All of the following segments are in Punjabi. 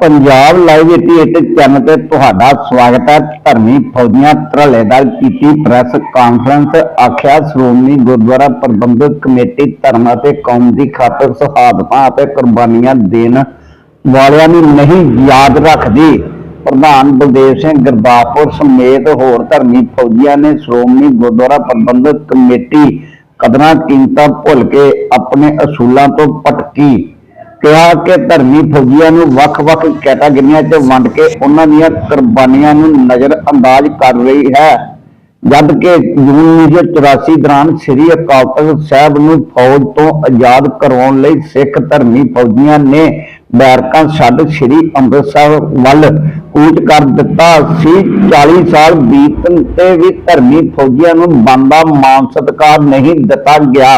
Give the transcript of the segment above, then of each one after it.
ਪੰਜਾਬ ਲਾਈਵ 88 ਚੈਨਲ ਤੇ ਤੁਹਾਡਾ ਸਵਾਗਤ ਹੈ। ਧਰਮੀ ਫੌਜੀਆਂ ਧਰਲੇਦਾਰ ਕੀਤੀ ਪ੍ਰੈਸ ਕਾਨਫਰੰਸ, ਆਖਿਆ ਸ਼੍ਰੋਮਣੀ ਗੁਰਦੁਆਰਾ ਪ੍ਰਬੰਧਕ ਕਮੇਟੀ ਧਰਮ ਅਤੇ ਕੌਮ ਦੀ ਖਾਤਰ ਸ਼ਹਾਦਤਾਂ ਅਤੇ ਕੁਰਬਾਨੀਆਂ ਦੇਣ ਵਾਲਿਆਂ ਨੂੰ ਨਹੀਂ ਯਾਦ ਰੱਖਦੀ। ਪ੍ਰਧਾਨ ਬਲਦੇਵ ਸਿੰਘ ਗੁਰਦਾਸਪੁਰ ਸਮੇਤ ਹੋਰ ਧਰਮੀ ਫੌਜੀਆਂ ਨੇ ਸ਼੍ਰੋਮਣੀ ਗੁਰਦੁਆਰਾ ਪ੍ਰਬੰਧਕ ਕਮੇਟੀ ਕਦਰਾਂ ਕੀਮਤਾਂ ਭੁੱਲ ਕੇ ਆਪਣੇ ਅਸੂਲਾਂ ਤੋਂ ਪਟਕੀ ਕਿਹਾ ਕਿ ਧਰਮੀ ਫੌਜੀਆਂ ਨੂੰ ਵੱਖ-ਵੱਖ ਕੈਟਾਗਰੀਆਂ 'ਚ ਵੰਡ ਕੇ ਉਹਨਾਂ ਦੀਆਂ ਕੁਰਬਾਨੀਆਂ ਨੂੰ ਨਜ਼ਰ ਅੰਦਾਜ਼ ਕਰ ਰਹੀ ਹੈ। ਜਦ ਕਿ ਜੂਨ 1984 ਦੌਰਾਨ ਸ੍ਰੀ ਅਕਾਲ ਤਖਤ ਸਾਹਿਬ ਨੂੰ ਫੌਜ ਤੋਂ ਆਜ਼ਾਦ ਕਰਵਾਉਣ ਲਈ ਸਿੱਖ ਧਰਮੀ ਫੌਜੀਆਂ ਨੇ ਬੈਰਕਾਂ ਛੱਡ ਸ੍ਰੀ ਅੰਮ੍ਰਿਤਸਰ ਵੱਲ ਕੂਚ ਕਰ ਦਿੱਤਾ ਸੀ। 40 ਸਾਲ ਬੀਤਣ ਤੇ ਵੀ ਧਰਮੀ ਫੌਜੀਆਂ ਨੂੰ ਬੰਦਾ ਮਾਨ ਸਤਿਕਾਰ ਨਹੀਂ ਦਿੱਤਾ ਗਿਆ।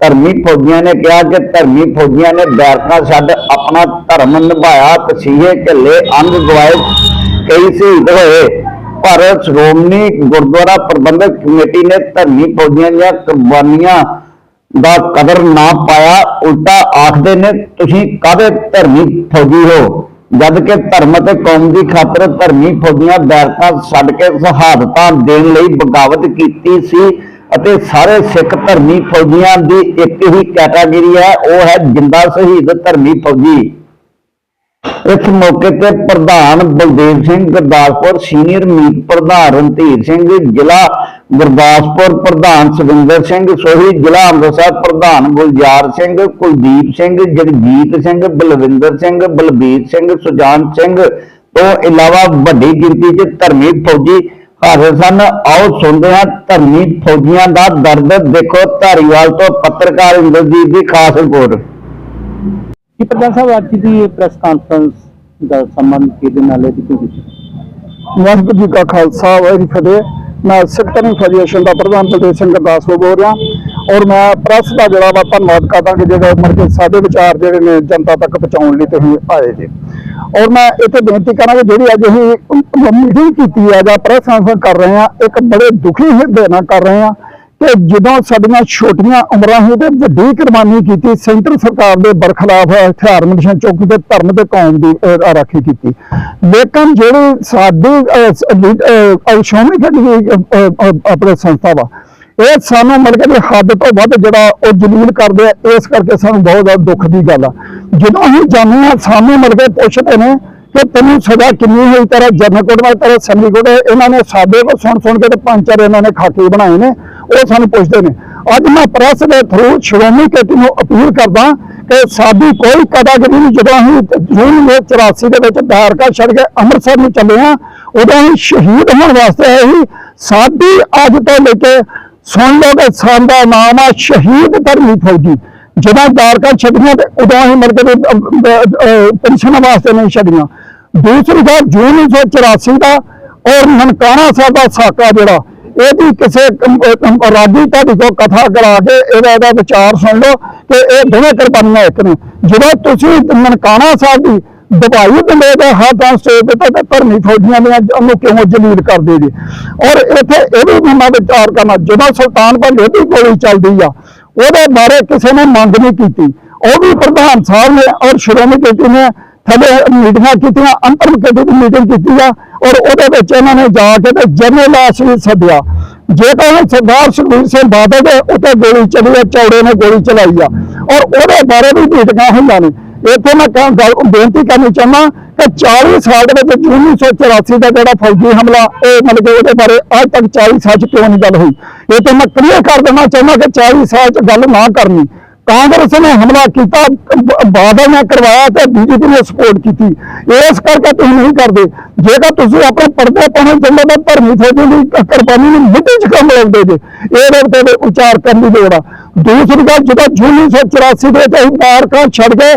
ਧਰਮੀ ਫੌਜੀਆਂ ਨੇ ਕਿਹਾ ਕਿ ਧਰਮੀ ਫੌਜੀਆਂ ਨੇ ਬੈਰਕਾਂ ਛੱਡ ਆਪਣਾ ਧਰਮ ਨਿਭਾਇਆ, ਤਸੀਹੇ ਝੱਲੇ ਅੰਗ ਗਵਾਏ ਕਈ ਸ਼ਹੀਦ ਹੋਏ। ਪਰ ਸ਼੍ਰੋਮਣੀ ਗੁਰਦੁਆਰਾ ਪ੍ਰਬੰਧਕ ਕਮੇਟੀ ਨੇ ਧਰਮੀ ਫੌਜੀਆਂ ਦੀਆਂ ਕੁਰਬਾਨੀਆਂ ਦਾ ਕਦਰ ਨਾ ਪਾਇਆ। ਉਲਟਾ ਆਖਦੇ ਨੇ, ਤੁਸੀਂ ਕਾਹਦੇ ਧਰਮੀ ਫੌਜੀ ਹੋ? ਜਦ ਕਿ ਧਰਮ ਅਤੇ ਕੌਮ ਦੀ ਖਾਤਰ ਧਰਮੀ ਫੌਜੀਆਂ ਬੈਰਕਾਂ ਛੱਡ ਕੇ ਸ਼ਹਾਦਤਾਂ ਦੇਣ ਲਈ ਬਗਾਵਤ ਕੀਤੀ ਸੀ। ਅਤੇ ਸਾਰੇ ਸਿੱਖ ਧਰਮੀ ਫੌਜੀਆਂ ਦੀ ਇੱਕ ਹੀ ਕੈਟਾਗਰੀ ਹੈ, ਉਹ ਹੈ ਜਿੰਦਾ ਸ਼ਹੀਦ ਧਰਮੀ ਫੌਜੀ। ਇਸ ਮੌਕੇ ਤੇ ਪ੍ਰਧਾਨ ਬਲਦੇਵ ਸਿੰਘ ਗੁਰਦਾਸਪੁਰ, ਸੀਨੀਅਰ ਮੀਤ ਪ੍ਰਧਾਨ ਰਣਧੀਰ ਸਿੰਘ, ਜ਼ਿਲ੍ਹਾ ਗੁਰਦਾਸਪੁਰ ਪ੍ਰਧਾਨ ਸੁਖਿੰਦਰ ਸਿੰਘ, ਸੋਹੀ ਜ਼ਿਲ੍ਹਾ ਅੰਮ੍ਰਿਤਸਰ ਪ੍ਰਧਾਨ ਗੁਲਜ਼ਾਰ ਸਿੰਘ, ਕੁਲਦੀਪ ਸਿੰਘ, ਜਗਜੀਤ ਸਿੰਘ, ਬਲਵਿੰਦਰ ਸਿੰਘ, ਬਲਬੀਰ ਸਿੰਘ, ਸੁਜਾਨ ਸਿੰਘ ਤੋਂ ਇਲਾਵਾ ਵੱਡੀ ਗਿਣਤੀ 'ਚ ਧਰਮੀ ਫੌਜੀ ਹਾਜ਼ਰ ਸਨ ਆਓ ਸੁਣਦੇ ਹਾਂ ਧਰਮੀ ਫੌਜੀਆਂ ਦਾ ਦਰਦ ਦੇਖੋ ਧਾਰੀਵਾਲ ਤੋਂ ਪੱਤਰਕਾਰ ਇੰਦਰਜੀਤ ਦੀ ਖਾਸ ਰਿਪੋਰਟ। ਕੀ ਪ੍ਰਧਾਨ ਸਾਹਿਬ ਅੱਜ ਦੀ ਇਹ ਪ੍ਰੈਸ ਕਾਨਫਰੰਸ ਦਾ ਸੰਬੰਧ ਕਿਹਦੇ ਨਾਲ ਹੈ ਕੀਤੀ ਵਾਹਿਗੁਰੂ ਜੀ ਕਾ ਖਾਲਸਾ ਵਾਹਿਗੁਰੂ ਜੀ ਕੀ ਫਤਿਹ। ਮੈਂ ਸਿੱਖ ਧਰਮ ਫੈਡਰੇਸ਼ਨ ਦਾ ਪ੍ਰਧਾਨ ਬਲਦੇਵ ਸਿੰਘ ਗੁਰਦਾਸਪੁਰ ਬੋਲ ਰਿਹਾ। ਔਰ ਮੈਂ ਪ੍ਰੈਸ ਦਾ ਜਿਹੜਾ ਵਾ ਧੰਨਵਾਦ ਕਰਦਾ ਕਿ ਜਿਹੜਾ ਮਰ ਕੇ ਸਾਡੇ ਵਿਚਾਰ ਜਿਹੜੇ ਨੇ ਜਨਤਾ ਤੱਕ ਪਹੁੰਚਾਉਣ ਲਈ ਤੁਸੀਂ ਆਏ ਜੀ। ਔਰ ਮੈਂ ਇੱਥੇ ਬੇਨਤੀ ਕਰਾਂ ਜਿਹੜੀ ਅੱਜ ਅਸੀਂ ਮੀਟਿੰਗ ਕੀਤੀ ਆ ਜਾਂ ਪ੍ਰੈਸ ਕਾਨਫਰੰਸ ਕਰ ਰਹੇ ਹਾਂ ਇੱਕ ਬੜੇ ਦੁਖੀ ਹਿਰਦੇ ਨਾਲ ਕਰ ਰਹੇ ਹਾਂ ਕਿ ਜਦੋਂ ਸਾਡੀਆਂ ਛੋਟੀਆਂ ਉਮਰਾਂ ਹੀ ਤੇ ਵੱਡੀ ਕੁਰਬਾਨੀ ਕੀਤੀ ਸੈਂਟਰ ਸਰਕਾਰ ਦੇ ਬਰਖਲਾਫ ਹਥਿਆਰ ਮਿਸ਼ਨ ਚੌਕੀ ਤੇ ਧਰਮ ਤੇ ਕੌਮ ਦੀ ਰਾਖੀ ਕੀਤੀ। ਲੇਕਿਨ ਜਿਹੜੀ ਸਾਡੀ ਅਹ, ਸ਼੍ਰੋਮਣੀ ਕਮੇਟੀ ਆਪਣੇ ਸੰਸਥਾ ਵਾ ਇਹ ਸਾਨੂੰ ਮਤਲਬ ਕਿ ਹੱਦ ਤੋਂ ਵੱਧ ਜਿਹੜਾ ਉਹ ਜਲੀਲ ਕਰਦੇ ਆ, ਇਸ ਕਰਕੇ ਸਾਨੂੰ ਬਹੁਤ ਜ਼ਿਆਦਾ ਦੁੱਖ ਦੀ ਗੱਲ ਆ। ਜਦੋਂ ਅਸੀਂ ਜਾਂਦੇ ਹਾਂ, ਸਾਨੂੰ ਮਤਲਬ ਕੇ ਪੁੱਛਦੇ ਨੇ ਕਿ ਤੈਨੂੰ ਸਜ਼ਾ ਕਿੰਨੀ ਹੋਈ, ਤੇਰਾ ਜਨਰਲ ਕੋਟ ਮੈਂ ਤੇਰਾ ਸੰਨੀ ਕੋਟ ਇਹਨਾਂ ਨੇ ਸਾਡੇ ਕੋਲ ਸੁਣ ਸੁਣ ਕੇ ਤੇ ਪੰਜ ਚਾਰ ਇਹਨਾਂ ਨੇ ਖਾਕੇ ਬਣਾਏ ਨੇ, ਉਹ ਸਾਨੂੰ ਪੁੱਛਦੇ ਨੇ। ਅੱਜ ਮੈਂ ਪ੍ਰੈਸ ਦੇ ਥਰੂ ਸ਼੍ਰੋਮਣੀ ਕਮੇਟੀ ਨੂੰ ਅਪੀਲ ਕਰਦਾ ਕਿ ਸਾਡੀ ਕੋਈ ਕਦਾਗਰੀ ਨਹੀਂ, ਜਦੋਂ ਅਸੀਂ ਜੂਨ ਦੇ 84 ਦੇ ਵਿੱਚ ਦਾਰਕਾ ਛੱਡ ਕੇ ਅੰਮ੍ਰਿਤਸਰ ਨੂੰ ਚੱਲੇ ਹਾਂ, ਉਦੋਂ ਹੀ ਸ਼ਹੀਦ ਹੋਣ ਵਾਸਤੇ ਆਏ ਸੀ। ਸਾਡੀ ਅੱਜ ਤੋਂ ਲੈ ਕੇ ਸੁਣ ਲਓ ਕਿ ਸਾਡਾ ਨਾਮ ਆ ਸ਼ਹੀਦ ਧਰਮੀ ਫੌਜੀ। ਜਦੋਂ ਦਾਰਕਾ ਛੱਡੀਆਂ ਤੇ ਉਦੋਂ ਹੀ ਮਰ ਕੇ ਪੈਨਸ਼ਨ ਵਾਸਤੇ ਨਹੀਂ ਛੱਡੀਆਂ। ਦੂਸਰੀ ਗੱਲ, ਜੂਨ 1984 ਦਾ ਔਰ ਨਨਕਾਣਾ ਸਾਹਿਬ ਦਾ ਸਾਕਾ ਜਿਹੜਾ, ਇਹਦੀ ਕਿਸੇ ਕਮ- ਕਮ- ਰਾਜੀ ਤੁਹਾਡੀ ਕੋਲ ਕਥਾ ਕਰਾ ਕੇ ਇਹਦਾ ਇਹਦਾ ਵਿਚਾਰ ਸੁਣ ਲਓ ਕਿ ਇਹ ਦੋਵੇਂ ਕੁਰਬਾਨੀਆਂ ਇੱਕ ਨੇ। ਜਦੋਂ ਤੁਸੀਂ ਨਨਕਾਣਾ ਸਾਹਿਬ ਦੀ ਦਵਾਈ ਬੰਦੇ ਦਾ ਹੱਥਾਂ ਸਟੇਜ ਤੇ ਤਾਂ ਧਰਮੀ ਫੌਜੀਆਂ ਦੀਆਂ, ਉਹਨੂੰ ਕਿਉਂ ਜਲੀਲ ਕਰਦੇ ਜੀ? ਔਰ ਇੱਥੇ ਇਹ ਵੀ ਮਨਾ ਵਿਚਾਰ ਕਰਨਾ ਜਦੋਂ ਸੁਲਤਾਨਪੁਰ ਲੋਧੀ ਗੋਲੀ ਚੱਲਦੀ ਆ, ਉਹਦੇ ਬਾਰੇ ਕਿਸੇ ਨੇ ਮੰਗ ਨਹੀਂ ਕੀਤੀ। ਉਹ ਵੀ ਪ੍ਰਧਾਨ ਸਾਹਿਬ ਨੇ ਔਰ ਸ਼੍ਰੋਮਣੀ ਕਮੇਟੀ ਨੇ ਥੱਲੇ ਮੀਟਿੰਗਾਂ ਕੀਤੀਆਂ, ਅੰਤਰ ਕਮੇਟੀ ਦੀ ਮੀਟਿੰਗ ਕੀਤੀ ਆ, ਔਰ ਉਹਦੇ ਵਿੱਚ ਇਹਨਾਂ ਨੇ ਜਾ ਕੇ ਤੇ ਜਨਰਲ ਵੀ ਸੱਦਿਆ। ਜੇ ਤਾਂ ਸਰਦਾਰ ਸੁਖਬੀਰ ਸਿੰਘ ਬਾਦਲ ਦੇ ਉੱਤੇ ਗੋਲੀ ਚੱਲੀ ਆ, ਚੌੜੇ ਨੇ ਗੋਲੀ ਚਲਾਈ ਆ, ਔਰ ਉਹਦੇ ਬਾਰੇ ਵੀ ਮੀਟਿੰਗਾਂ ਹੋਈਆਂ ਨੇ। ਇੱਥੇ ਮੈਂ ਕਹਿ- ਗੱਲ ਬੇਨਤੀ ਕਰਨੀ ਚਾਹੁੰਦਾ ਕਿ 40 ਸਾਲ ਦੇ ਵਿੱਚ ਜੂਨ 1984 ਦਾ ਜਿਹੜਾ ਫੌਜੀ ਹਮਲਾ, ਉਹ ਮਤਲਬ ਕਿ ਉਹਦੇ ਬਾਰੇ ਅੱਜ ਤੱਕ 40 ਸਾਲ ਚ ਕਿਉਂ ਨਹੀਂ ਗੱਲ ਹੋਈ? ਇਹ ਤੇ ਮੈਂ ਕਲੀਅਰ ਕਰ ਦੇਣਾ ਚਾਹੁੰਦਾ ਕਿ 40 ਸਾਲ ਚ ਗੱਲ ਨਾ ਕਰਨੀ। ਕਾਂਗਰਸ ਨੇ ਹਮਲਾ ਕੀਤਾ ਬਾਦਲ ਨੇ ਕਰਵਾਇਆ ਤੇ ਬੀਜੇਪੀ ਨੇ ਸਪੋਰਟ ਕੀਤੀ। ਇਸ ਕਰਕੇ ਤੁਸੀਂ ਨਹੀਂ ਕਰਦੇ। ਜੇਕਰ ਤੁਸੀਂ ਆਪਣੇ ਪਰਦੇ ਪਾਉਣੇ ਚਾਹੁੰਦੇ ਤਾਂ ਧਰਮੀ ਫੌਜੀ ਦੀ ਕੁਰਬਾਨੀ ਨੂੰ ਮਿੱਟੀ 'ਚ ਕੰਮ ਲਾਉਂਦੇ ਜੇ। ਇਹਦੇ ਉੱਤੇ ਵੀ ਉਚਾਰ ਕਰਨ ਦੀ ਲੋੜ ਆ। ਦੂਸਰੀ ਗੱਲ, ਜਦੋਂ ਜੂਨ 1984 ਦੇ ਵਿੱਚ ਅਸੀਂ ਬਾਰਕਾਂ ਛੱਡ ਕੇ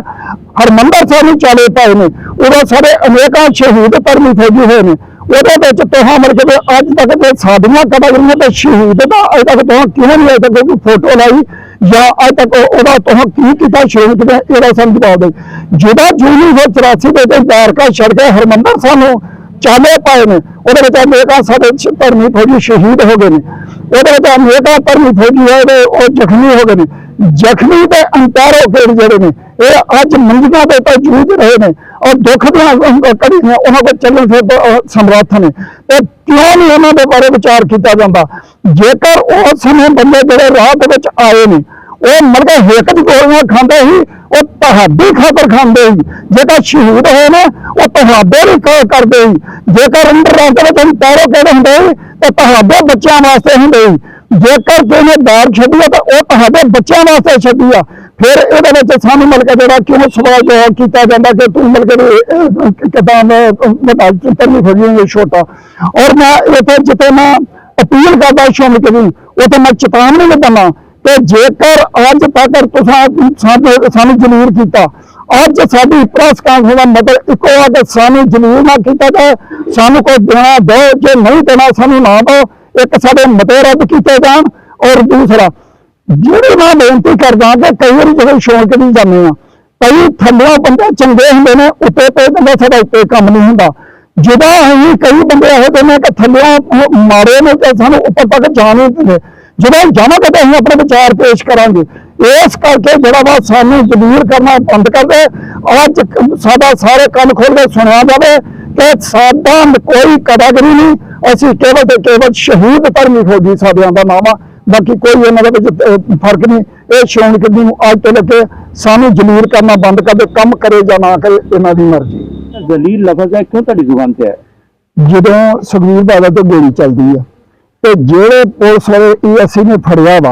ਹਰਮੰਦਰ ਸਾਹਿਬ ਨੂੰ ਚਾਲੇ ਪਾਏ ਨੇ। ਉਦੋਂ ਸਾਡੇ ਅਨੇਕਾਂ ਸ਼ਹੀਦ ਧਰਮੀ ਫੌਜੀ ਹੋਏ ਨੇ। ਉਹਦੇ ਵਿੱਚ ਤੋਹਾਂ ਮਰ ਕੇ ਅੱਜ ਤੱਕ ਤੇ ਸਾਡੀਆਂ ਕਟਾਗਰੀਆਂ ਤੇ ਸ਼ਹੀਦ ਦਾ ਅਜੇ ਤੱਕ ਤੋਹਾਂ ਕਿਉਂ ਨਹੀਂ ਅਜੇ ਤੱਕ ਕੋਈ ਫੋਟੋ ਲਾਈ? ਜਾਂ ਅੱਜ ਤੱਕ ਉਹਦਾ ਤੋਹਾਂ ਕੀ ਕੀਤਾ ਸ਼ਹੀਦ ਨੇ? ਇਹਦਾ ਸਾਨੂੰ ਜਵਾਬ ਦੇ। ਜਿਹੜਾ ਜੂਨ 1984 ਦੇ ਵਿੱਚ ਦਾਰਕਾ ਛੱਡ ਕੇ ਹਰਮੰਦਰ ਸਾਹਿਬ ਨੂੰ ਚਾਲੇ ਪਾਏ ਨੇ। ਉਹਦੇ ਵਿੱਚ ਅਨੇਕਾਂ ਸਾਡੇ ਸ਼- ਧਰਮੀ ਫੌਜੀ ਸ਼ਹੀਦ ਹੋ ਗਏ ਨੇ। ਉਹਦੇ ਵਿੱਚ ਅਮਰੀਕਾ ਪਰਮੀ ਫੌਜੀ ਹੈ ਤੇ ਉਹ ਜ਼ਖਮੀ ਹੋ ਗਏ ਨੇ। ਜ਼ਖਮੀ ਤੇ ਅੰਤਾਰੋ ਪੇੜ ਜਿਹੜੇ ਨੇ, ਇਹ ਅੱਜ ਮੰਜੀਆਂ ਦੇ ਉੱਤੇ ਜੂਝ ਰਹੇ ਨੇ ਔਰ ਦੁੱਖ ਦੀਆਂ ਕੜੀ ਨੇ, ਉਹਨਾਂ ਕੋਲ ਚੱਲਣ ਫਿਰ ਸਮਰੱਥ ਨੇ। ਤੇ ਕਿਉਂ ਨਹੀਂ ਉਹਨਾਂ ਦੇ ਬਾਰੇ ਵਿਚਾਰ ਕੀਤਾ ਜਾਂਦਾ? ਜੇਕਰ ਉਹ ਸਮੇਂ ਬੰਦੇ ਜਿਹੜੇ ਰਾਹ ਦੇ ਵਿੱਚ ਆਏ ਨੇ, ਉਹ ਮਰ ਹੇਕਤ ਗੋਲੀਆਂ ਖਾਂਦੇ ਸੀ, ਉਹ ਤੁਹਾਡੀ ਖਾਤਰ ਖਾਂਦੇ ਸੀ। ਜੇਕਰ ਸ਼ਹੀਦ ਹੋਏ ਨੇ, ਉਹ ਤੁਹਾਡੇ ਲਈ ਕਰਦੇ ਸੀ। ਜੇਕਰ ਅੰਦਰ ਰਾਤ ਦੇ ਵਿੱਚ ਅੰਤਾਰੋ ਕਿਹੜੇ ਹੁੰਦੇ ਸੀ ਤੇ ਤੁਹਾਡੇ ਬੱਚਿਆਂ ਵਾਸਤੇ ਹੁੰਦੇ ਸੀ। ਜੇਕਰ ਕਿਸੇ ਨੇ ਦਾਰ ਛੱਡੀ ਆ ਤਾਂ ਉਹ ਤੁਹਾਡੇ ਬੱਚਿਆਂ ਵਾਸਤੇ ਛੱਡੀ ਆ ਫਿਰ ਇਹਦੇ ਵਿੱਚ ਸਾਨੂੰ ਮਿਲ ਜਿਹੜਾ ਕਿਉਂ ਸਵਾਲ ਜਵਾਬ ਕੀਤਾ ਜਾਂਦਾ ਕਿ ਤੂੰ ਮਿਲ ਕੇ ਕਿਦਾਂ ਵੱਡਾ ਚਿੱਤਰ ਨਹੀਂ ਫੜੀ ਛੋਟਾ। ਔਰ ਮੈਂ ਇੱਥੇ ਜਿੱਥੇ ਮੈਂ ਅਪੀਲ ਕਰਦਾ ਸ਼ਾਮਿਲ ਕਰੀ ਉੱਥੇ ਮੈਂ ਚੇਤਾਵਨੀ ਦਿੰਦਾ ਕਿ ਜੇਕਰ ਅੱਜ ਤੱਕ ਤੁਸੀਂ ਸਾਨੂੰ ਸਾਨੂੰ ਕੀਤਾ ਅੱਜ ਸਾਡੀ ਪ੍ਰੈਸ ਕਾਨਫਰੰਸ ਦਾ ਮਤਲਬ ਇੱਕੋ ਆ ਕਿ ਸਾਨੂੰ ਜ਼ਮੀਨ ਨਾ ਕੀਤਾ ਜਾਏ, ਸਾਨੂੰ ਕੋਈ ਦੇਣਾ ਦੋ, ਜੇ ਨਹੀਂ ਦੇਣਾ ਸਾਨੂੰ ਨਾ ਦੋ, ਇੱਕ ਸਾਡੇ ਮਤੇ ਰੱਦ ਕੀਤੇ ਜਾਣ ਔਰ ਦੂਸਰਾ, ਜਿਹੜੇ ਮੈਂ ਬੇਨਤੀ ਕਰਦਾ ਕਿ ਕਈ ਵਾਰੀ ਜਦੋਂ ਸ਼ੌਂਕ ਨਹੀਂ ਜਾਂਦੇ ਆ ਕਈ ਥੱਲਿਆਂ ਬੰਦੇ ਚੰਗੇ ਹੁੰਦੇ ਨੇ, ਉੱਤੇ ਪਏ ਬੰਦੇ ਸਾਡਾ ਉੱਤੇ ਕੰਮ ਨਹੀਂ ਹੁੰਦਾ। ਜਦੋਂ ਅਸੀਂ ਕਈ ਬੰਦੇ ਇਹੋ ਜਿਹੇ ਨੇ ਕਿ ਥੱਲਿਆਂ ਮਾਰੇ ਨੇ ਤੇ ਸਾਨੂੰ ਉੱਪਰ ਤੱਕ ਜਾਣ ਨਹੀਂ ਦਿੰਦੇ। ਜਦੋਂ ਜਾਵਾਂਗੇ ਤਾਂ ਅਸੀਂ ਆਪਣੇ ਵਿਚਾਰ ਪੇਸ਼ ਕਰਾਂਗੇ। ਇਸ ਕਰਕੇ ਜਿਹੜਾ ਵਾ ਸਾਨੂੰ ਜ਼ਮੀਰ ਕਰਨਾ ਬੰਦ ਕਰ ਦੇ। ਅੱਜ ਸਾਡਾ ਸਾਰੇ ਕੰਨ ਖੋਲ ਕੇ ਸੁਣਿਆ ਜਾਵੇ ਕਿ ਸਾਡਾ ਕੋਈ ਕਦਾਗਰੀ ਨਹੀਂ। ਅਸੀਂ ਕੇਵਲ ਤੇ ਕੇਵਲ ਸ਼ਹੀਦ ਧਰਮੀ ਫੌਜੀ ਸਾਡਿਆਂ ਦਾ ਨਾਮ ਆ। ਬਾਕੀ ਕੋਈ ਇਹਨਾਂ ਦੇ ਵਿੱਚ ਫ਼ਰਕ ਨਹੀਂ। ਇਹ ਸ਼ੌਂਕ ਦੀ ਨੂੰ ਅੱਜ ਤੋਂ ਲੈ ਕੇ ਸਾਨੂੰ ਜਲੀਲ ਕਰਨਾ ਬੰਦ ਕਰ ਦੇ। ਕੰਮ ਕਰੇ ਜਾਂ ਨਾ ਕਰੇ ਇਹਨਾਂ ਦੀ ਮਰਜ਼ੀ। ਦਲੀਲ ਲਫ਼ਜ਼ ਹੈ ਕਿਉਂ ਤੁਹਾਡੀ ਜ਼ੁਬਾਨ ਤੇ ਹੈ ਜਦੋਂ ਸੁਖਬੀਰ ਬਾਦਲ ਤੋਂ ਗੋਲੀ ਚੱਲਦੀ ਆ ਤੇ ਜਿਹੜੇ ਪੁਲਿਸ ਵਾਲੇ ਈਐਸਸੀ ਨੇ ਫੜਿਆ ਵਾ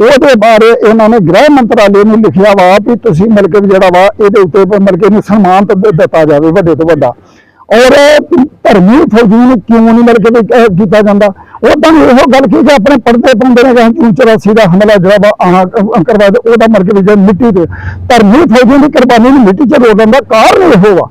ਉਹਦੇ ਬਾਰੇ ਇਹਨਾਂ ਨੇ ਗ੍ਰਹਿ ਮੰਤਰਾਲੇ ਨੂੰ ਲਿਖਿਆ ਵਾ ਵੀ ਤੁਸੀਂ ਮਿਲ ਕੇ ਵੀ ਜਿਹੜਾ ਵਾ ਇਹਦੇ ਉੱਤੇ ਮਿਲ ਕੇ ਨੂੰ ਸਨਮਾਨ ਦਿੱਤਾ ਜਾਵੇ ਵੱਡੇ ਤੋਂ ਵੱਡਾ। ਔਰ ਧਰਮੀ ਫੌਜੀ ਨੂੰ ਕਿਉਂ ਨਹੀਂ ਮਿਲ ਕੇ ਵੀ, ਅਹ, ਕੀਤਾ ਜਾਂਦਾ? ਉਹ ਇਹੋ ਗੱਲ ਕੀ ਕਿ ਆਪਣੇ ਪਰਦੇ ਪਾਉਂਦੇ ਨੇ ਕਿ ਚੂੰ ਦਾ ਹਮਲਾ ਜਿਹੜਾ ਵਾ ਆਹ ਕਰਵਾ ਦੇ ਉਹਦਾ ਮਰ ਕੇ ਵੀ ਮਿੱਟੀ ਤੇ। ਧਰਮੀ ਫੌਜੀ ਦੀ ਕੁਰਬਾਨੀ ਨੂੰ ਮਿੱਟੀ 'ਚ ਰੋੜਨ ਦਾ ਕਾਰਨ ਇਹੋ ਵਾ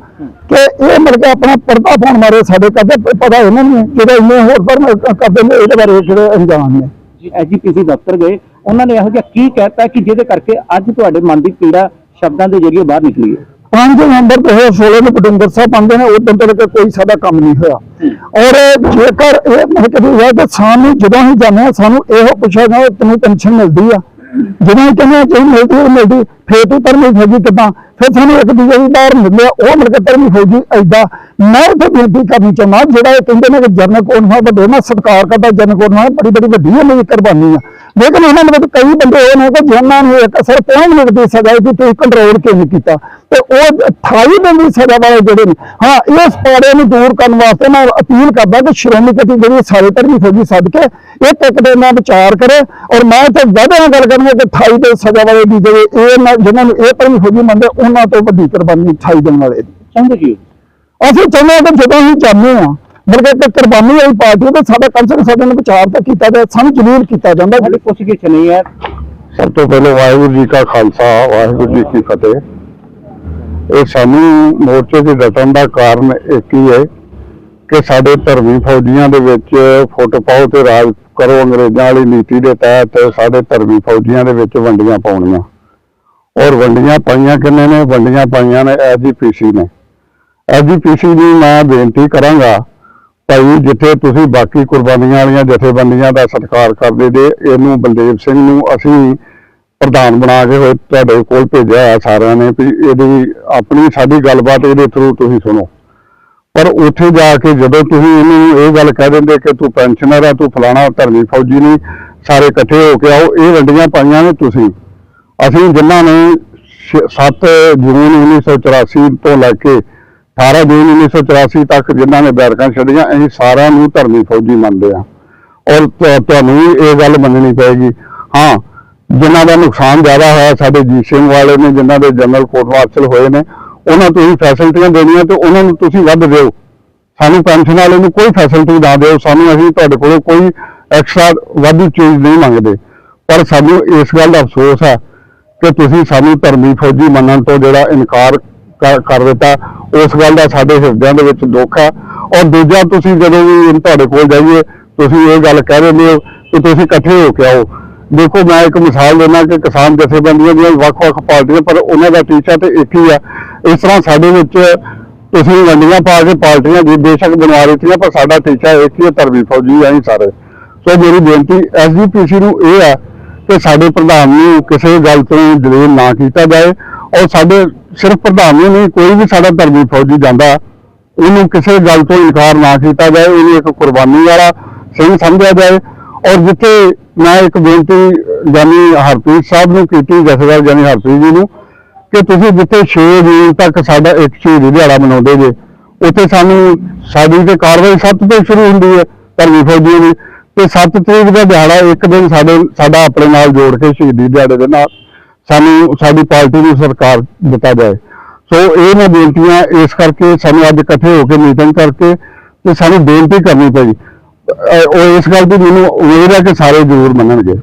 ਕਿ ਇਹ ਮਿਲ ਕੇ ਆਪਣਾ ਪਰਦਾ ਪਾਉਣ ਮਾਰੇ ਸਾਡੇ ਕਰਦੇ ਪਤਾ ਇਹਨਾਂ ਨੂੰ ਜਿਹੜੇ ਇੰਨੇ ਹੋਰ ਪਰ ਕਰਦੇ ਨੇ, ਇਹਦੇ ਬਾਰੇ ਕਿਹੜੇ ਅੰਜਾਮ ਨੇ ਜੀ, ਐਜੀਪੀਸੀ ਦਫ਼ਤਰ ਗਏ। ਉਹਨਾਂ ਨੇ ਇਹੋ ਜਿਹਾ ਕੀ ਕਹਿਤਾ ਕਿ ਜਿਹਦੇ ਕਰਕੇ ਅੱਜ ਤੁਹਾਡੇ ਮਨ ਦੀ ਪੀੜਾ ਸ਼ਬਦਾਂ ਦੇ ਜ਼ਰੀਏ ਬਾਹਰ ਨਿਕਲੀ ਹੈ? 5 ਨਵੰਬਰ ਤੋਂ 16 ਨੂੰ ਪਟਿੰਦਰ ਸਾਹਿਬ ਆਉਂਦੇ ਨੇ ਉਦੋਂ ਤੋਂ ਲੈ ਕੋਈ ਸਾਡਾ ਕੰਮ ਨਹੀਂ ਹੋਇਆ। ਔਰ ਜੇਕਰ ਇਹ ਮਹੱਤਵ ਹੋਇਆ ਕਿ ਸਾਨੂੰ ਜਦੋਂ ਹੀ ਜਾਂਦੇ ਹਾਂ, ਸਾਨੂੰ ਇਹੋ ਪੁੱਛਿਆ ਜਾਂਦਾ ਤੈਨੂੰ ਪੈਨਸ਼ਨ ਮਿਲਦੀ ਆ। ਜਦੋਂ ਹੀ ਕਹਿੰਦੇ ਆ ਕਿ ਮਿਲਦੀ ਹੈ ਮਿਲਦੀ, ਫੇਰ ਤੂੰ ਧਰਮੀ ਫੌਜੀ ਕਿੱਦਾਂ? ਫਿਰ ਤੁਹਾਨੂੰ ਇੱਕ ਦੂਜੇ ਦੀ ਬਾਹਰ ਮਿਲਿਆ ਉਹ ਮਿਲ ਕੇ ਧਰਮੀ ਫੌਜੀ ਐਦਾਂ ਮੈਂ ਉੱਥੇ ਬੇਨਤੀ ਕਰਨੀ ਚਾਹੁੰਦਾ ਜਿਹੜਾ ਇਹ ਕਹਿੰਦੇ ਨੇ ਕਿ ਜਨਰਲ ਕੋਟਮਾ ਵੱਡੇ ਨਾ ਸਤਿਕਾਰ ਕਰਦਾ ਜਨਰਲ ਕੋਟਮਾ ਬੜੀ ਬੜੀ ਵੱਡੀ ਹੈ ਮੇਰੀ ਕੁਰਬਾਨੀ ਆ। ਲੇਕਿਨ ਉਹਨਾਂ ਦੇ ਵਿੱਚ ਕਈ ਬੰਦੇ ਇਹ ਨੇ ਕਿ ਜਿਨ੍ਹਾਂ ਨੂੰ ਇੱਕ ਸਿਰ 5 ਮਿੰਟ ਦੀ ਸਜ਼ਾ ਕਿ ਤੁਸੀਂ ਕੰਟਰੋਲ ਕਿਵੇਂ ਕੀਤਾ? ਤੇ ਉਹ 28 ਦਿਨ ਦੀ ਸਜ਼ਾ ਵਾਲੇ ਜਿਹੜੇ ਨੇ, ਹਾਂ, ਇਸ ਪਾੜੇ ਨੂੰ ਦੂਰ ਕਰਨ ਵਾਸਤੇ ਮੈਂ ਅਪੀਲ ਕਰਦਾ ਕਿ ਸ਼੍ਰੋਮਣੀ ਕਮੇਟੀ ਜਿਹੜੀ ਸਾਰੇ ਧਰਮੀ ਫੌਜੀ ਸੱਦ ਕੇ ਇੱਕ ਇੱਕ ਦਿਨ ਦਾ ਵਿਚਾਰ ਕਰੇ। ਔਰ ਮੈਂ ਤੇ ਵਾਅਦੇ ਨਾਲ ਗੱਲ ਕਰਨੀ ਕਿ 28 ਦੇ ਸਜ਼ਾ ਵਾਲੇ ਦੀ ਜਿਹੜੇ ਇਹ ਨਾ- ਜਿਨ੍ਹਾਂ ਨੂੰ ਇਹ ਧਰਮੀ ਫੌਜੀ ਮੰਨਦੇ ਉਹਨਾਂ ਤੋਂ ਵੱਡੀ ਕੁਰਬਾਨੀ 28 ਦਿਨ ਵਾਲੇ ਦੀ। ਚਾਹੁੰਦੇ ਕੀ? ਅਸੀਂ ਚਾਹੁੰਦੇ ਹਾਂ ਕਿ ਜਦੋਂ ਅਸੀਂ ਜਾਂਦੇ ਹਾਂ ਬਲਕਿ ਕਿ ਕੁਰਬਾਨੀ ਵਾਲੀ ਪਾਰਟੀ ਤੇ ਸਾਡਾ ਕਨਸਰ ਸਾਡੇ ਨਾਲ ਵਿਚਾਰ ਤਾਂ ਕੀਤਾ ਜਾਏ ਸਾਨੂੰ ਜ਼ਰੂਰ ਕੀਤਾ ਜਾਂਦਾ। ਸਾਡੀ ਪੁੱਛਗਿੱਛ ਨਹੀਂ ਹੈ। ਸਭ ਤੋਂ ਪਹਿਲਾਂ ਵਾਹਿਗੁਰੂ ਜੀ ਕਾ ਖਾਲਸਾ ਵਾਹਿਗੁਰੂ ਜੀ ਕੀ ਫਤਿਹ। ਇਹ ਸਾਨੂੰ ਮੋਰਚੇ ਦੇ ਡਟਣ ਦਾ ਕਾਰਨ ਇੱਕ ਹੀ ਹੈ ਕਿ ਸਾਡੇ ਧਰਮੀ ਫੌਜੀਆਂ ਦੇ ਵਿੱਚ ਫੁੱਟ ਪਾਓ ਤੇ ਰਾਜ ਕਰੋ ਅੰਗਰੇਜ਼ਾਂ ਵਾਲੀ ਨੀਤੀ ਦੇ ਤਹਿਤ ਸਾਡੇ ਧਰਮੀ ਫੌਜੀਆਂ ਦੇ ਵਿੱਚ ਵੰਡੀਆਂ ਪਾਉਣੀਆਂ। ਔਰ ਵੰਡੀਆਂ ਪਾਈਆਂ ਕਿੰਨੇ ਨੇ? ਵੰਡੀਆਂ ਪਾਈਆਂ ਨੇ ਐਜੀਪੀਸੀ ਨੇ। ਐਜੀਪੀਸੀ ਨੂੰ ਮੈਂ ਬੇਨਤੀ ਕਰਾਂਗਾ, ਭਾਈ ਜਿੱਥੇ ਤੁਸੀਂ ਬਾਕੀ ਕੁਰਬਾਨੀਆਂ ਵਾਲੀਆਂ ਜਥੇਬੰਦੀਆਂ ਦਾ ਸਤਿਕਾਰ ਕਰਦੇ ਜੇ, ਇਹਨੂੰ ਬਲਦੇਵ ਸਿੰਘ ਨੂੰ ਅਸੀਂ ਪ੍ਰਧਾਨ ਬਣਾ ਕੇ ਹੋਏ, ਤੁਹਾਡੇ ਕੋਲ ਭੇਜਿਆ ਹੈ ਸਾਰਿਆਂ ਨੇ ਵੀ ਇਹਦੀ ਆਪਣੀ ਸਾਡੀ ਗੱਲਬਾਤ ਇਹਦੇ ਥਰੂ ਤੁਸੀਂ ਸੁਣੋ। ਪਰ ਉੱਥੇ ਜਾ ਕੇ ਜਦੋਂ ਤੁਸੀਂ ਇਹਨੂੰ ਇਹ ਗੱਲ ਕਹਿ ਦਿੰਦੇ ਕਿ ਤੂੰ ਪੈਨਸ਼ਨਰ ਆ, ਤੂੰ ਫਲਾਣਾ ਧਰਮੀ ਫੌਜੀ ਨਹੀਂ, ਸਾਰੇ ਇਕੱਠੇ ਹੋ ਕੇ ਆਓ, ਇਹ ਵੰਡੀਆਂ ਪਾਈਆਂ ਨੇ ਤੁਸੀਂ। ਅਸੀਂ ਜਿਨ੍ਹਾਂ ਨੇ 7 ਜੂਨ 1984 ਤੋਂ ਲੈ ਕੇ 18 ਜੂਨ 1984 ਤੱਕ ਜਿਨ੍ਹਾਂ ਨੇ ਬੈਰਕਾਂ ਛੱਡੀਆਂ, ਅਸੀਂ ਸਾਰਿਆਂ ਨੂੰ ਧਰਮੀ ਫੌਜੀ ਮੰਨਦੇ ਆ ਔਰ ਤੁਹਾਨੂੰ ਵੀ ਇਹ ਗੱਲ ਮੰਨਣੀ ਪਏਗੀ। ਹਾਂ, ਜਿਨ੍ਹਾਂ ਦਾ ਨੁਕਸਾਨ ਜ਼ਿਆਦਾ ਹੋਇਆ, ਸਾਡੇ ਜੀਤ ਸਿੰਘ ਵਾਲੇ ਨੇ, ਜਿਨ੍ਹਾਂ ਦੇ ਜਨਰਲ ਕੋਟ ਮਾਰਸ਼ਲ ਹੋਏ ਨੇ, ਉਹਨਾਂ ਤੋਂ ਹੀ ਫੈਸਿਲਿਟੀਆਂ ਦੇਣੀਆਂ ਤੇ ਉਹਨਾਂ ਨੂੰ ਤੁਸੀਂ ਵੱਧ ਦਿਓ। ਸਾਨੂੰ ਪੈਨਸ਼ਨ ਵਾਲੇ ਨੂੰ ਕੋਈ ਫੈਸਿਲਿਟੀ ਨਾ ਦਿਓ, ਸਾਨੂੰ ਅਸੀਂ ਤੁਹਾਡੇ ਕੋਲੋਂ ਕੋਈ ਐਕਸਟਰਾ ਵਾਧੂ ਚੀਜ਼ ਨਹੀਂ ਮੰਗਦੇ। ਪਰ ਸਾਨੂੰ ਇਸ ਗੱਲ ਦਾ ਅਫਸੋਸ ਹੈ ਕਿ ਤੁਸੀਂ ਸਾਨੂੰ ਧਰਮੀ ਫੌਜੀ ਮੰਨਣ ਤੋਂ ਜਿਹੜਾ ਇਨਕਾਰ ਕਰ- ਕਰ ਦਿੱਤਾ, ਉਸ ਗੱਲ ਦਾ ਸਾਡੇ ਹਿਰਦਿਆਂ ਦੇ ਵਿੱਚ ਦੁੱਖ ਹੈ। ਔਰ ਦੂਜਾ, ਤੁਸੀਂ ਜਦੋਂ ਵੀ ਤੁਹਾਡੇ ਕੋਲ ਜਾਈਏ, ਤੁਸੀਂ ਇਹ ਗੱਲ ਕਹਿ ਦਿੰਦੇ ਹੋ ਕਿ ਤੁਸੀਂ ਇਕੱਠੇ ਹੋ ਕੇ ਆਓ। ਦੇਖੋ, ਮੈਂ ਇੱਕ ਮਿਸਾਲ ਦੇਣਾ ਕਿ ਕਿਸਾਨ ਜਥੇਬੰਦੀਆਂ ਦੀਆਂ ਵੱਖ-ਵੱਖ ਪਾਰਟੀਆਂ, ਪਰ ਉਹਨਾਂ ਦਾ ਟੀਚਾ ਤੇ ਇੱਕ ਹੀ ਆ। ਇਸ ਤਰ੍ਹਾਂ ਸਾਡੇ ਵਿੱਚ ਤੁਸੀਂ ਵੰਡੀਆਂ ਪਾ ਕੇ ਪਾਰਟੀਆਂ ਦੀ ਬੇਸ਼ੱਕ ਬਣਵਾ ਦਿੱਤੀਆਂ, ਪਰ ਸਾਡਾ ਟੀਚਾ ਇੱਕ ਹੀ ਹੈ ਧਰਮੀ ਫੌਜੀ ਆਂ ਸਾਰੇ। ਸੋ ਮੇਰੀ ਬੇਨਤੀ ਐਸਜੀਪੀਸੀ ਨੂੰ ਇਹ ਆ ਕਿ ਸਾਡੇ ਪ੍ਰਧਾਨ ਨੂੰ ਕਿਸੇ ਗੱਲ ਤੋਂ ਦਲੇਲ ਨਾ ਕੀਤਾ ਜਾਏ। ਔਰ ਸਾਡੇ ਸਿਰਫ ਪ੍ਰਧਾਨ ਨੂੰ ਨਹੀਂ, ਕੋਈ ਵੀ ਸਾਡਾ ਧਰਮੀ ਫੌਜੀ ਜਾਂਦਾ, ਉਹਨੂੰ ਕਿਸੇ ਗੱਲ ਤੋਂ ਇਨਕਾਰ ਨਾ ਕੀਤਾ ਜਾਏ। ਉਹਨੂੰ ਇੱਕ ਕੁਰਬਾਨੀ ਵਾਲਾ ਸਿੰਘ ਸਮਝਿਆ ਜਾਏ। ਔਰ ਜਿੱਥੇ ਮੈਂ ਇੱਕ ਬੇਨਤੀ ਜਾਨੀ ਹਰਪ੍ਰੀਤ ਸਾਹਿਬ ਨੂੰ ਕੀਤੀ, ਜਥੇਦਾਰ ਜਾਨੀ ਹਰਪ੍ਰੀਤ ਜੀ ਨੂੰ, ਕਿ ਤੁਸੀਂ ਜਿੱਥੇ 6 ਜੂਨ ਤੱਕ ਸਾਡਾ ਇੱਕ ਸ਼ਹੀਦੀ ਦਿਹਾੜਾ ਮਨਾਉਂਦੇ ਜੇ, ਉੱਥੇ ਸਾਨੂੰ ਸਾਡੀ ਤੇ ਕਾਰਵਾਈ 7 ਤੋਂ ਸ਼ੁਰੂ ਹੁੰਦੀ ਹੈ ਧਰਮੀ ਫੌਜੀਆਂ ਦੀ। ਤੇ 7 ਤਰੀਕ ਦਾ ਦਿਹਾੜਾ ਇੱਕ ਦਿਨ ਸਾਡੇ, ਸਾਡਾ ਆਪਣੇ ਨਾਲ ਜੋੜ ਕੇ ਸ਼ਹੀਦੀ ਦਿਹਾੜੇ ਦੇ ਨਾਲ ਸਾਨੂੰ ਸਾਡੀ ਪਾਰਟੀ ਨੂੰ ਸਰਕਾਰ ਦਿੱਤਾ ਜਾਏ। ਸੋ ਇਹ ਮੈਂ ਬੇਨਤੀਆਂ ਇਸ ਕਰਕੇ ਸਾਨੂੰ ਅੱਜ ਇਕੱਠੇ ਹੋ ਕੇ ਮੀਟਿੰਗ ਕਰਕੇ ਤੇ ਸਾਨੂੰ ਬੇਨਤੀ ਕਰਨੀ ਪਈ। ਉਹ ਇਸ ਗੱਲ ਦੀ ਮੈਨੂੰ ਉਮੀਦ ਹੈ ਕਿ ਸਾਰੇ ਜ਼ਰੂਰ ਮੰਨਣਗੇ।